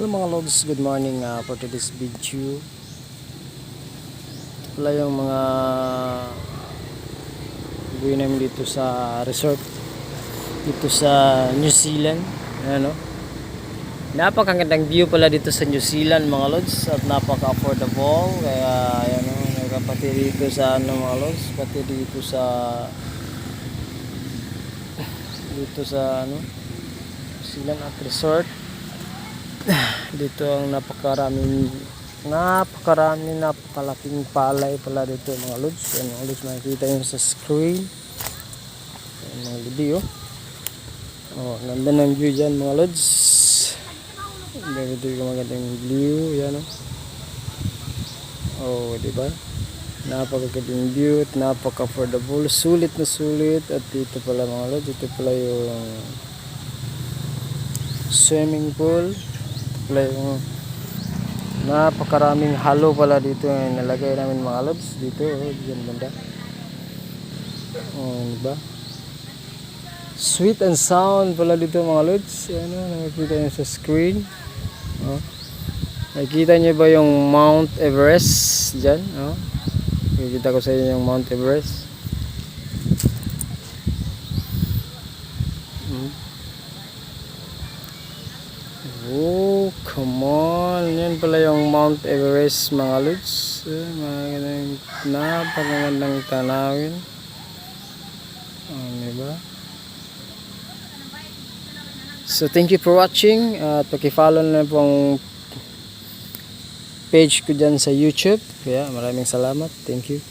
Hello mga logs, good morning uh, for today's video. Pala yung mga gawin namin dito sa resort dito sa New Zealand. Ano? Napakagandang view pala dito sa New Zealand mga lods at napaka-affordable kaya ayan o, pati dito sa ano mga lods, pati dito sa dito sa ano New Zealand at resort dito ang napakaraming napakaraming napakalaking palay pala dito mga lods. Yan mga lods makikita nyo sa screen. Yan mga lidi oh. Oh nandun ang view dyan mga lods. Dito yung magandang view yan oh. Oh di ba? Napakagandang view at napaka affordable sulit na sulit. At dito pala mga lods dito pala yung swimming pool pala yung napakaraming halo pala dito. Yung nalagay namin mga lods dito. Oh, dyan banda oh, diba? Sweet and sound pala dito mga lods. Ano nakikita nyo sa screen. Oh. nakikita nyo ba yung Mount Everest dyan? Oh. nakikita ko sa inyo yung Mount Everest. Mm. Oh, come on. Yan pala yung Mount Everest mga lods. Eh, mga ganang napakagandang tanawin. Oh, diba? So, thank you for watching. At pakifollow na po ang page ko dyan sa YouTube. Kaya maraming salamat. Thank you.